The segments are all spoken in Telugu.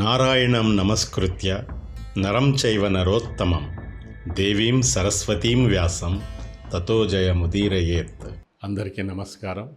నారాయణం నమస్కృత్య నరం చైవ నరోత్తమం దేవీం సరస్వతీం వ్యాసం తతో జయముదీరయేత్ అందరికీ నమస్కారం।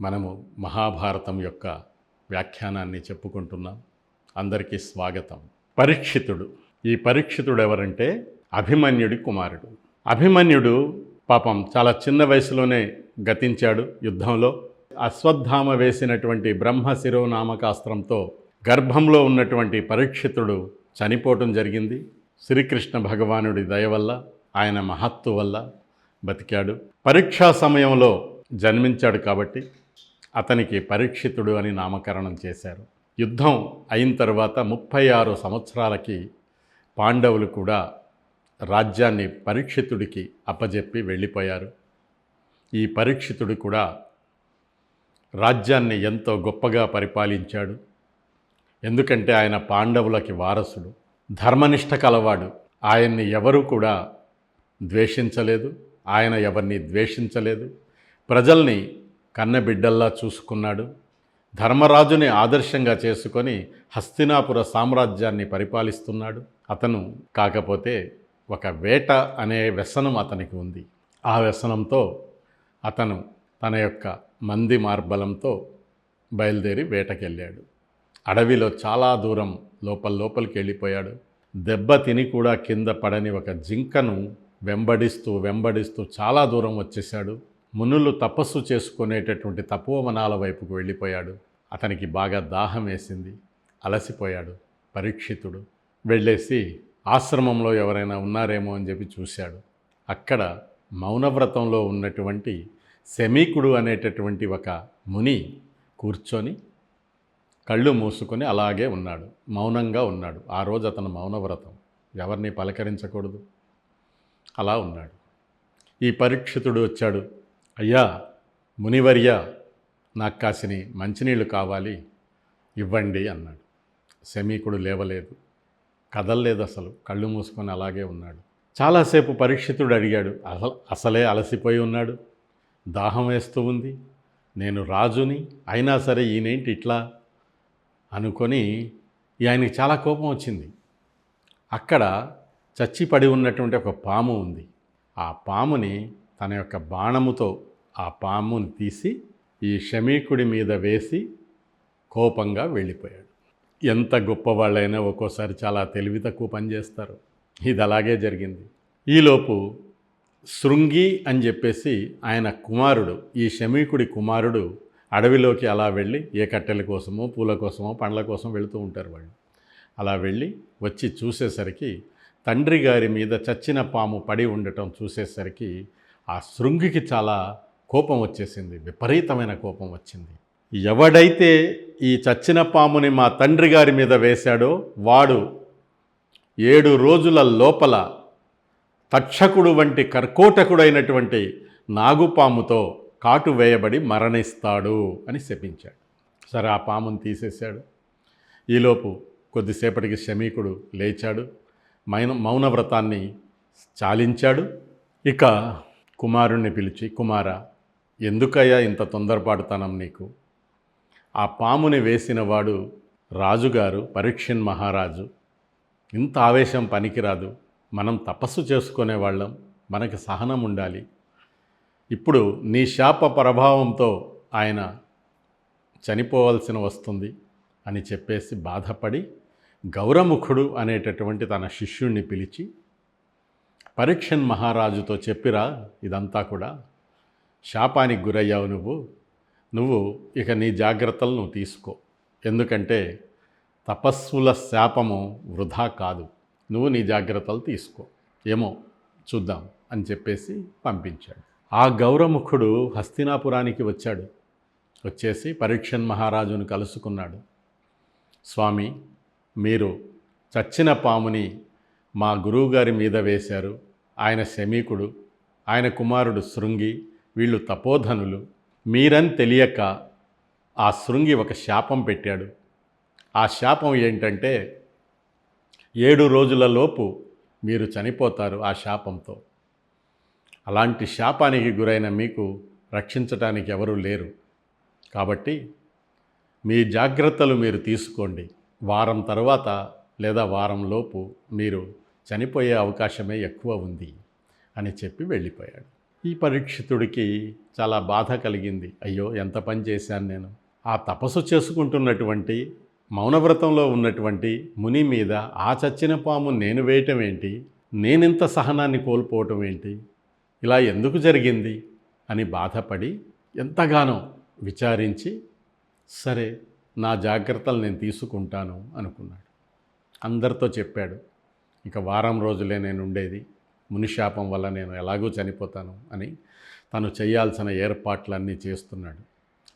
మనము మహాభారతం యొక్క వ్యాఖ్యానాన్ని చెప్పుకుంటున్నాం। అందరికీ స్వాగతం। పరీక్షితుడు. ఈ పరీక్షితుడు ఎవరంటే అభిమన్యుడి కుమారుడు. అభిమన్యుడు పాపం చాలా చిన్న వయసులోనే గతించాడు యుద్ధంలో. అశ్వత్థామ వేసినటువంటి బ్రహ్మ శిరోనామకాస్త్రంతో గర్భంలో ఉన్నటువంటి పరీక్షితుడు చనిపోవటం జరిగింది. శ్రీకృష్ణ భగవానుడి దయ వల్ల ఆయన మహత్తు వల్ల బతికాడు. పరీక్షా సమయంలో జన్మించాడు కాబట్టి అతనికి పరీక్షితుడు అని నామకరణం చేశారు. యుద్ధం అయిన తర్వాత ముప్పై ఆరు సంవత్సరాలకి పాండవులు కూడా రాజ్యాన్ని పరీక్షితుడికి అప్పజెప్పి వెళ్ళిపోయారు. ఈ పరీక్షితుడు కూడా రాజ్యాన్ని ఎంతో గొప్పగా పరిపాలించాడు. ఎందుకంటే ఆయన పాండవులకి వారసుడు ధర్మనిష్ట కలవాడు. ఆయన్ని ఎవరు కూడా ద్వేషించలేదు ఆయన ఎవరిని ద్వేషించలేదు. ప్రజల్ని కన్నబిడ్డల్లా చూసుకున్నాడు. ధర్మరాజుని ఆదర్శంగా చేసుకొని హస్తినాపుర సామ్రాజ్యాన్ని పరిపాలిస్తున్నాడు. అతను కాకపోతే ఒక వేట అనే వ్యసనం అతనికి ఉంది. ఆ వ్యసనంతో అతను తన యొక్క మంది మార్బలంతో బయలుదేరి వేటకెళ్ళాడు. అడవిలో చాలా దూరం లోపల లోపలికి వెళ్ళిపోయాడు. దెబ్బ తిని కూడా కింద పడని ఒక జింకను వెంబడిస్తూ వెంబడిస్తూ చాలా దూరం వచ్చేశాడు. మునులు తపస్సు చేసుకునేటటువంటి తపోవనాల వైపుకు వెళ్ళిపోయాడు. అతనికి బాగా దాహం వేసింది. అలసిపోయాడు. పరీక్షితుడు. వెళ్ళేసి ఆశ్రమంలో ఎవరైనా ఉన్నారేమో అని చెప్పి చూశాడు. అక్కడ మౌనవ్రతంలో ఉన్నటువంటి శమీకుడు అనేటటువంటి ఒక ముని కూర్చొని కళ్ళు మూసుకొని అలాగే ఉన్నాడు. మౌనంగా ఉన్నాడు. ఆ రోజు అతను మౌనవ్రతం. ఎవరిని పలకరించకూడదు? అలా ఉన్నాడు. ఈ పరీక్షితుడు వచ్చాడు. అయ్యా మునివర్య నాకు కాసిని మంచినీళ్ళు కావాలి. ఇవ్వండి అన్నాడు. శమీకుడు లేవలేదు. కదలలేదు అసలు. కళ్ళు మూసుకొని అలాగే ఉన్నాడు. చాలాసేపు పరీక్షితుడు అడిగాడు. అసలు అసలే అలసిపోయి ఉన్నాడు? దాహం వేస్తూ ఉంది? నేను రాజుని? అయినా సరే ఈయనేంటి ఇట్లా? అనుకొని ఆయనకి చాలా కోపం వచ్చింది. అక్కడ చచ్చిపడి ఉన్నటువంటి ఒక పాము ఉంది. ఆ పాముని తన యొక్క బాణముతో ఆ పాముని తీసి ఈ షమీకుడి మీద వేసి కోపంగా వెళ్ళిపోయాడు. ఎంత గొప్పవాళ్ళైనా ఒక్కోసారి చాలా తెలివి తక్కువ పనిచేస్తారు ఇది అలాగే జరిగింది. ఈలోపు శృంగి అని చెప్పేసి ఆయన కుమారుడు ఈ షమీకుడి కుమారుడు అడవిలోకి అలా వెళ్ళి ఏ కట్టెల కోసమో పూల కోసమో పండ్ల కోసం వెళుతూ ఉంటారు వాళ్ళు. అలా వెళ్ళి వచ్చి చూసేసరికి తండ్రి గారి మీద చచ్చిన పాము పడి ఉండటం చూసేసరికి ఆ శృంగికి చాలా కోపం వచ్చేసింది విపరీతమైన కోపం వచ్చింది. ఎవడైతే ఈ చచ్చిన పాముని మా తండ్రి గారి మీద వేశాడో వాడు ఏడు రోజుల లోపల తక్షకుడు వంటి కర్కోటకుడైనటువంటి నాగుపాముతో కాటు వేయబడి మరణిస్తాడు అని శపించాడు. సరే ఆ పాముని తీసేశాడు. ఈలోపు కొద్దిసేపటికి శమీకుడు లేచాడు. మైన మౌనవ్రతాన్ని చాలించాడు. ఇక కుమారుణ్ణి పిలిచి కుమార ఎందుకయ్యా ఇంత తొందరపాటుతనం నీకు? ఆ పాముని వేసినవాడు రాజుగారు పరీక్షన్ మహారాజు. ఇంత ఆవేశం పనికిరాదు. మనం తపస్సు చేసుకునే వాళ్ళం మనకి సహనం ఉండాలి. ఇప్పుడు నీ శాప ప్రభావంతో ఆయన చనిపోవలసిన వస్తుంది అని చెప్పేసి బాధపడి గౌరముఖుడు అనేటటువంటి తన శిష్యుణ్ణి పిలిచి పరీక్షన్ మహారాజుతో చెప్పిరా ఇదంతా కూడా. శాపానికి గురయ్యావు నువ్వు. నువ్వు ఇక నీ జాగ్రత్తలు నువ్వు తీసుకో. ఎందుకంటే తపస్సుల శాపము వృధా కాదు. నువ్వు నీ జాగ్రత్తలు తీసుకో. ఏమో చూద్దాం అని చెప్పేసి పంపించాడు. ఆ గౌరముఖుడు హస్తినాపురానికి వచ్చాడు. వచ్చేసి పరీక్షన్ మహారాజును కలుసుకున్నాడు. స్వామి మీరు చచ్చిన పాముని మా గురువుగారి మీద వేశారు. ఆయన శమీకుడు ఆయన కుమారుడు శృంగి వీళ్ళు తపోధనులు. మీరని తెలియక ఆ శృంగి ఒక శాపం పెట్టాడు. ఆ శాపం ఏంటంటే ఏడు రోజులలోపు మీరు చనిపోతారు ఆ శాపంతో. అలాంటి శాపానికి గురైన మీకు రక్షించటానికి ఎవరూ లేరు. కాబట్టి మీ జాగ్రత్తలు మీరు తీసుకోండి. వారం తర్వాత లేదా వారంలోపు మీరు చనిపోయే అవకాశమే ఎక్కువ ఉంది అని చెప్పి వెళ్ళిపోయాడు. ఈ పరీక్షితుడికి చాలా బాధ కలిగింది. అయ్యో ఎంత పని చేశాను నేను? ఆ తపస్సు చేసుకుంటున్నటువంటి మౌనవ్రతంలో ఉన్నటువంటి ముని మీద ఆ చచ్చిన పాము నేను వేయటం ఏంటి? నేనింత సహనాన్ని కోల్పోవటం ఏంటి? ఇలా ఎందుకు జరిగింది అని బాధపడి ఎంతగానో విచారించి సరే నా జాగ్రత్తలు నేను తీసుకుంటాను అనుకున్నాడు. అందరితో చెప్పాడు ఇక వారం రోజులే నేను ఉండేది మునిశాపం వల్ల నేను ఎలాగూ చనిపోతాను అని తను చేయాల్సిన ఏర్పాట్లన్నీ చేస్తున్నాడు.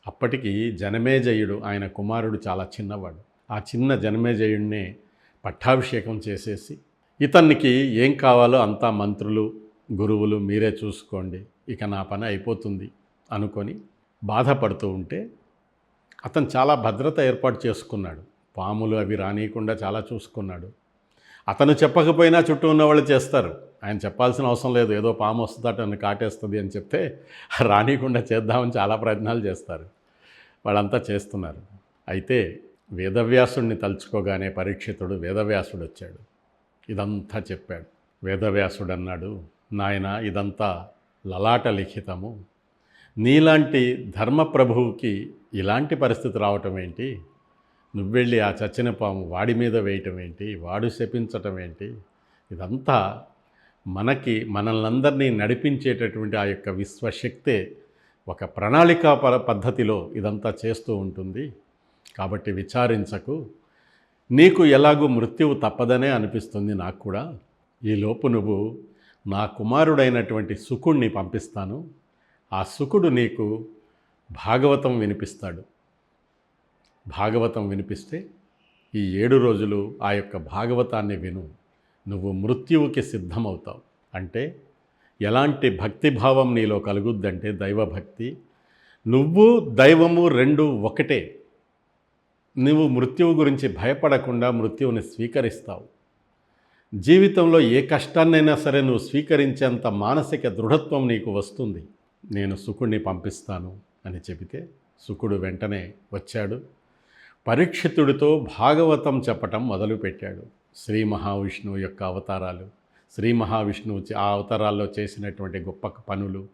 అప్పటికి జనమేజయుడు ఆయన కుమారుడు చాలా చిన్నవాడు. ఆ చిన్న జనమేజయుడినే పట్టాభిషేకం చేసేసి ఇతనికి ఏం కావాలో అంతా మంత్రులు గురువులు మీరే చూసుకోండి ఇక నా పని అయిపోతుంది అనుకొని బాధపడుతూ ఉంటే అతను చాలా భద్రత ఏర్పాటు చేసుకున్నాడు. పాములు అవి రానియకుండా చాలా చూసుకున్నాడు. అతను చెప్పకపోయినా చుట్టూ ఉన్న వాళ్ళు చేస్తారు. ఆయన చెప్పాల్సిన అవసరం లేదు ఏదో పాము వస్తుందట నన్ను కాటేస్తుంది అని చెప్తే రానియకుండా చేద్దామని చాలా ప్రయత్నాలు చేస్తారు. వాళ్ళంతా చేస్తున్నారు. అయితే వేదవ్యాసుడిని తలుచుకోగానే పరీక్షితుడు వేదవ్యాసుడు వచ్చాడు ఇదంతా చెప్పాడు. వేదవ్యాసుడు అన్నాడు నాయన ఇదంతా లలాట లిఖితము. నీలాంటి ధర్మప్రభువుకి ఇలాంటి పరిస్థితి రావటం ఏంటి? నువ్వెళ్ళి ఆ చచ్చిన పాము వాడి మీద వేయటం ఏంటి? వాడు శపించటం ఏంటి? ఇదంతా మనకి మనల్నందరినీ నడిపించేటటువంటి ఆ యొక్క విశ్వశక్తే ఒక ప్రణాళికా ప పద్ధతిలో ఇదంతా చేస్తూ ఉంటుంది. కాబట్టి విచారించకు. నీకు ఎలాగూ మృత్యువు తప్పదనే అనిపిస్తుంది నాకు కూడా. ఈలోపు నువ్వు నా కుమారుడైనటువంటి సుకుణ్ణి పంపిస్తాను. ఆ సుకుడు నీకు భాగవతం వినిపిస్తాడు. భాగవతం వినిపిస్తే ఈ ఏడు రోజులు ఆ యొక్క భాగవతాన్ని విను. నువ్వు మృత్యువుకి సిద్ధమవుతావు. అంటే ఎలాంటి భక్తిభావం నీలో కలుగుద్దంటే దైవభక్తి. నువ్వు దైవము రెండు ఒకటే. నువ్వు మృత్యువు గురించి భయపడకుండా మృత్యువుని స్వీకరిస్తావు. జీవితంలో ఏ కష్టాన్నైనా సరే నువ్వు స్వీకరించేంత మానసిక దృఢత్వం నీకు వస్తుంది. నేను సుకుడిని పంపిస్తాను అని చెబితే సుకుడు వెంటనే వచ్చాడు. పరీక్షితుడితో భాగవతం చెప్పటం మొదలుపెట్టాడు. శ్రీ మహావిష్ణువు యొక్క అవతారాలు శ్రీ మహావిష్ణువు ఆ అవతారాల్లో చేసినటువంటి గొప్ప పనులు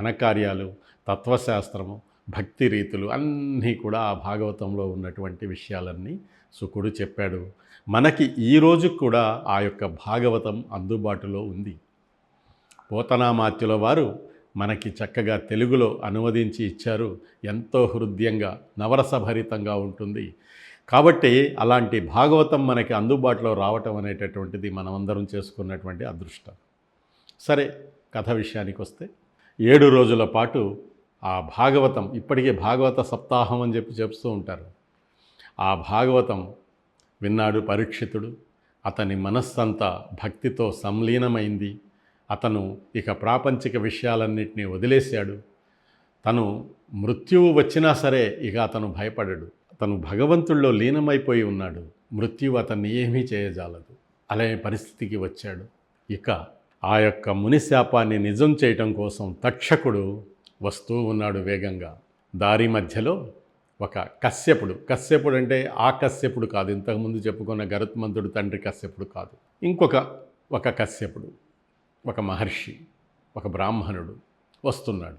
ఘనకార్యాలు తత్వశాస్త్రము భక్తి రీతులు అన్నీ కూడా ఆ భాగవతంలో ఉన్నటువంటి విషయాలన్నీ సుకుడు చెప్పాడు. మనకి ఈ రోజు కూడా ఆ యొక్క భాగవతం అందుబాటులో ఉంది. పోతనామాత్యుల వారు మనకి చక్కగా తెలుగులో అనువదించి ఇచ్చారు. ఎంతో హృదయంగా నవరసభరితంగా ఉంటుంది. కాబట్టి అలాంటి భాగవతం మనకి అందుబాటులో రావటం అనేటటువంటిది మనమందరం చేసుకున్నటువంటి అదృష్టం. సరే కథ విషయానికి వస్తే ఏడు రోజుల పాటు ఆ భాగవతం ఇప్పటికే భాగవత సప్తాహం అని చెప్పి చెప్తూ ఉంటారు. ఆ భాగవతం విన్నాడు పరీక్షితుడు. అతని మనస్సంతా భక్తితో సంలీనమైంది. అతను ఇక ప్రాపంచిక విషయాలన్నింటినీ వదిలేశాడు. తను మృత్యువు వచ్చినా సరే ఇక అతను భయపడడు. అతను భగవంతుల్లో లీనమైపోయి ఉన్నాడు. మృత్యువు అతన్ని ఏమీ చేయజాలదు. అలాగే పరిస్థితికి వచ్చాడు. ఇక ఆ యొక్క మునిశాపాన్ని నిజం చేయటం కోసం తక్షకుడు వస్తూ ఉన్నాడు వేగంగా. దారి మధ్యలో ఒక కశ్యపుడు. కశ్యపుడు అంటే ఆ కశ్యపుడు కాదు. ఇంతకుముందు చెప్పుకున్న గరుత్మంతుడు తండ్రి కశ్యపుడు కాదు. ఇంకొక ఒక కశ్యపుడు ఒక మహర్షి ఒక బ్రాహ్మణుడు వస్తున్నాడు.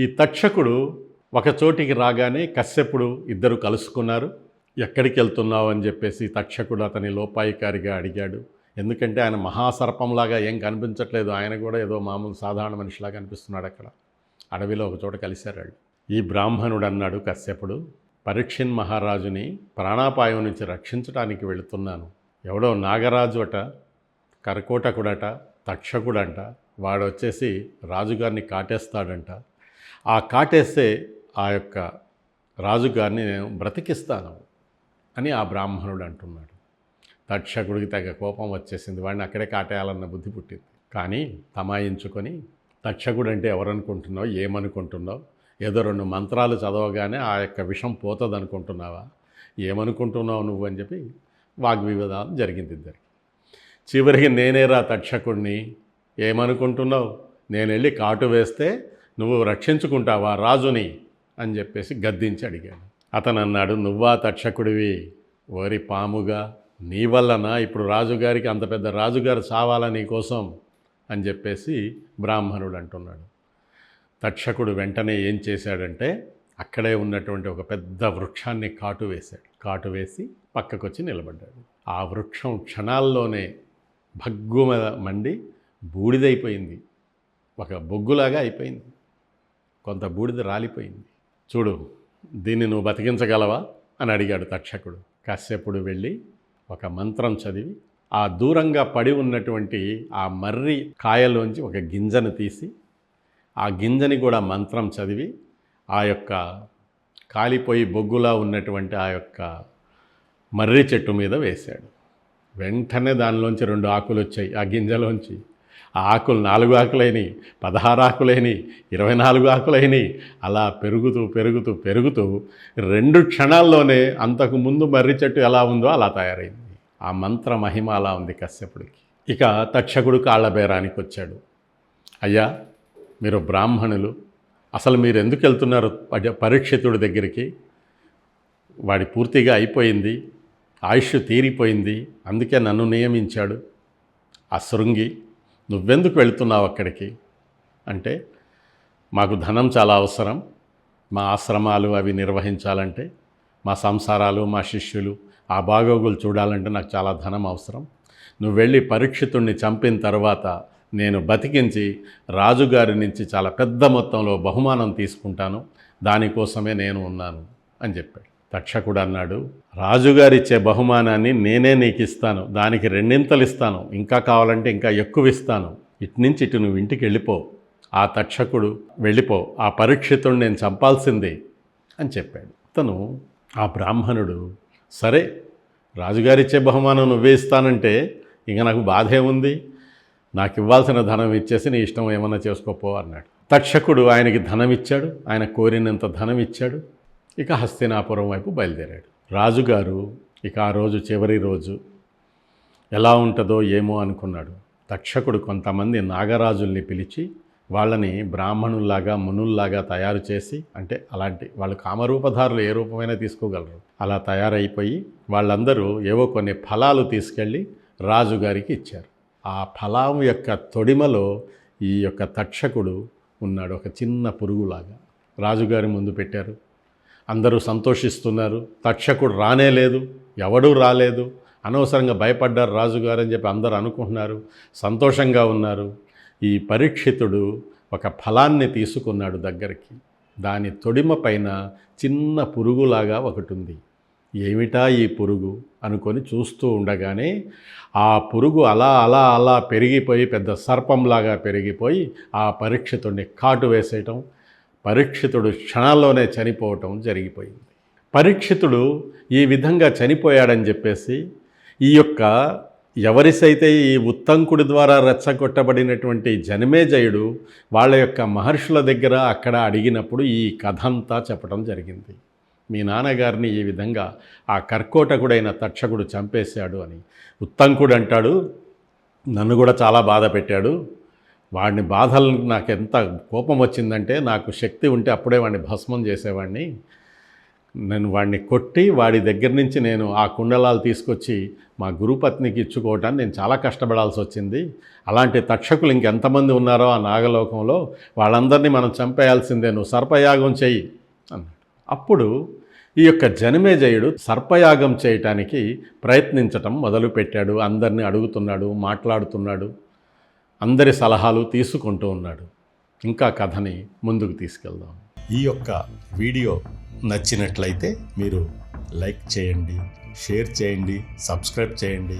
ఈ తక్షకుడు ఒక చోటికి రాగానే కశ్యపుడు ఇద్దరు కలుసుకున్నారు. ఎక్కడికి వెళ్తున్నావు అని చెప్పేసి తక్షకుడు అతని లోపాయికారిగా అడిగాడు. ఎందుకంటే ఆయన మహాసర్పంలాగా ఏం కనిపించట్లేదు. ఆయన కూడా ఏదో మామూలు సాధారణ మనిషిలాగా కనిపిస్తున్నాడు అక్కడ. అడవిలో ఒక చోట కలిశారు వాళ్ళు. ఈ బ్రాహ్మణుడు అన్నాడు కశ్యపుడు. పరీక్షిన్ మహారాజుని ప్రాణాపాయం నుంచి రక్షించడానికి వెళుతున్నాను. ఎవడో నాగరాజు అట కరకోటకుడట తక్షకుడంట వాడొచ్చేసి రాజుగారిని కాటేస్తాడంట. ఆ కాటేస్తే ఆ యొక్క రాజుగారిని నేను బ్రతికిస్తాను అని ఆ బ్రాహ్మణుడు అంటున్నాడు. తక్షకుడికి తగ్గ కోపం వచ్చేసింది. వాడిని అక్కడే కాటేయాలన్న బుద్ధి పుట్టింది. కానీ తమాయించుకొని తక్షకుడు అంటే ఎవరనుకుంటున్నావు? ఏమనుకుంటున్నావు? ఏదో రెండు మంత్రాలు చదవగానే ఆ యొక్క విషం పోతుంది అనుకుంటున్నావా ఏమనుకుంటున్నావు నువ్వు అని చెప్పి వాగ్వివాదం జరిగింది ఇద్దరికి. చివరికి నేనేరా తక్షకుడిని ఏమనుకుంటున్నావు? నేను వెళ్ళి కాటు వేస్తే నువ్వు రక్షించుకుంటావా రాజుని? అని చెప్పేసి గద్దించి అడిగాడు. అతను అన్నాడు నువ్వా తక్షకుడివి? ఓరి పాముగా నీ వలన ఇప్పుడు రాజుగారికి అంత పెద్ద రాజుగారు చావాలా నీకోసం అని చెప్పేసి బ్రాహ్మణుడు అంటున్నాడు. తక్షకుడు వెంటనే ఏం చేశాడంటే అక్కడే ఉన్నటువంటి ఒక పెద్ద వృక్షాన్ని కాటు వేశాడు. కాటు వేసి పక్కకొచ్చి నిలబడ్డాడు. ఆ వృక్షం క్షణాల్లోనే భగ్గుమ మండి బూడిదైపోయింది. ఒక బొగ్గులాగా అయిపోయింది. కొంత బూడిద రాలిపోయింది. చూడు దీన్ని నువ్వు బతికించగలవా అని అడిగాడు తక్షకుడు. కాసేపుడు వెళ్ళి ఒక మంత్రం చదివి ఆ దూరంగా పడి ఉన్నటువంటి ఆ మర్రి కాయలోంచి ఒక గింజను తీసి ఆ గింజని కూడా మంత్రం చదివి ఆ యొక్క కాలిపోయి బొగ్గులా ఉన్నటువంటి ఆ యొక్క మర్రి చెట్టు మీద వేశాడు. వెంటనే దానిలోంచి రెండు ఆకులు వచ్చాయి. ఆ గింజలోంచి ఆ ఆకులు నాలుగు ఆకులైనవి పదహారు ఆకులైనవి ఇరవై నాలుగు ఆకులైనవి అలా పెరుగుతూ పెరుగుతూ పెరుగుతూ రెండు క్షణాల్లోనే అంతకు ముందు మర్రి చెట్టు ఎలా ఉందో అలా తయారైంది. ఆ మంత్ర మహిమ అలా ఉంది కశ్యపుడికి. ఇక తక్షకుడు కాళ్ళ బేరానికి వచ్చాడు. అయ్యా మీరు బ్రాహ్మణులు అసలు మీరు ఎందుకు వెళ్తున్నారు పరీక్షితుడి దగ్గరికి? వాడి పూర్తిగా అయిపోయింది ఆయుష్ తీరిపోయింది అందుకే నన్ను నియమించాడు. ఆ శృంగి నువ్వెందుకు వెళ్తున్నావు అక్కడికి? అంటే మాకు ధనం చాలా అవసరం మా ఆశ్రమాలు అవి నిర్వహించాలంటే మా సంసారాలు మా శిష్యులు ఆ బాగోగులు చూడాలంటే నాకు చాలా ధనం అవసరం. నువ్వు వెళ్ళి పరీక్షితుణ్ణి చంపిన తర్వాత నేను బతికించి రాజుగారి నుంచి చాలా పెద్ద మొత్తంలో బహుమానం తీసుకుంటాను. దానికోసమే నేను ఉన్నాను అని చెప్పాడు. తక్షకుడు అన్నాడు రాజుగారిచ్చే బహుమానాన్ని నేనే నీకు ఇస్తాను. దానికి రెండింతలు ఇస్తాను. ఇంకా కావాలంటే ఇంకా ఎక్కువ ఇస్తాను. ఇటు నుంచి ఇటు నువ్వు ఇంటికి వెళ్ళిపో. ఆ తక్షకుడు వెళ్ళిపో. ఆ పరీక్షితుడు నేను చంపాల్సిందే అని చెప్పాడు. అతను ఆ బ్రాహ్మణుడు సరే రాజుగారిచ్చే బహుమానం నువ్వే ఇస్తానంటే ఇంకా నాకు బాధే ఉంది. నాకు ఇవ్వాల్సిన ధనం ఇచ్చేసి నీ ఇష్టం ఏమన్నా చేసుకోపో అన్నాడు. తక్షకుడు ఆయనకి ధనం ఇచ్చాడు ఆయన కోరినంత ధనం ఇచ్చాడు ఇక హస్తినాపురం వైపు బయలుదేరాడు. రాజుగారు ఇక ఆ రోజు చివరి రోజు ఎలా ఉంటుందో ఏమో అనుకున్నాడు. తక్షకుడు కొంతమంది నాగరాజుల్ని పిలిచి వాళ్ళని బ్రాహ్మణుల్లాగా మునుల్లాగా తయారు చేసి అంటే అలాంటి వాళ్ళు కామరూపధారులు ఏ రూపమైనా తీసుకోగలరు. అలా తయారైపోయి వాళ్ళందరూ ఏవో కొన్ని ఫలాలు తీసుకెళ్ళి రాజుగారికి ఇచ్చారు. ఆ ఫలాం యొక్క తొడిమలో ఈ యొక్క తక్షకుడు ఉన్నాడు ఒక చిన్న పురుగులాగా. రాజుగారి ముందు పెట్టారు. అందరూ సంతోషిస్తున్నారు. తక్షకుడు రానే లేదు ఎవడూ రాలేదు. అనవసరంగా భయపడ్డారు రాజుగారు అని చెప్పి అందరూ అనుకుంటున్నారు. సంతోషంగా ఉన్నారు. ఈ పరీక్షితుడు ఒక ఫలాన్ని తీసుకున్నాడు దగ్గరికి. దాని తొడిమ పైన చిన్న పురుగులాగా ఒకటి ఉంది ఏమిటా ఈ పురుగు? అనుకొని చూస్తూ ఉండగానే ఆ పురుగు అలా అలా అలా పెరిగిపోయి పెద్ద సర్పంలాగా పెరిగిపోయి ఆ పరీక్షితుడిని కాటు వేసేయటం పరీక్షితుడు క్షణాల్లోనే చనిపోవటం జరిగిపోయింది. పరీక్షితుడు ఈ విధంగా చనిపోయాడని చెప్పేసి ఈ యొక్క ఎవరిసైతే ఈ ఉత్తంకుడి ద్వారా రెచ్చగొట్టబడినటువంటి జనమేజయుడు వాళ్ళ యొక్క మహర్షుల దగ్గర అక్కడ అడిగినప్పుడు ఈ కథ అంతా చెప్పడం జరిగింది. మీ నాన్నగారిని ఈ విధంగా ఆ కర్కోటకుడైన తక్షకుడు చంపేశాడు అని. ఉత్తంకుడు అంటాడు నన్ను కూడా చాలా బాధ పెట్టాడు. వాడిని బాధలు నాకు ఎంత కోపం వచ్చిందంటే నాకు శక్తి ఉంటే అప్పుడే వాడిని భస్మం చేసేవాడిని. నేను వాడిని కొట్టి వాడి దగ్గర నుంచి నేను ఆ కుండలాలు తీసుకొచ్చి మా గురుపత్నికి ఇచ్చుకోవటాన్ని నేను చాలా కష్టపడాల్సి వచ్చింది. అలాంటి తక్షకులు ఇంకెంతమంది ఉన్నారో ఆ నాగలోకంలో వాళ్ళందరినీ మనం చంపేయాల్సిందే. నువ్వు సర్పయాగం చెయ్యి అన్నాడు. అప్పుడు ఈ యొక్క జనమేజయుడు సర్పయాగం చేయటానికి ప్రయత్నించటం మొదలుపెట్టాడు. అందరిని అడుగుతున్నాడు మాట్లాడుతున్నాడు అందరి సలహాలు తీసుకుంటూ ఉన్నాడు. ఇంకా కథని ముందుకు తీసుకెళ్దాం. ఈ యొక్క వీడియో నచ్చినట్లయితే మీరు లైక్ చేయండి షేర్ చేయండి సబ్స్క్రైబ్ చేయండి.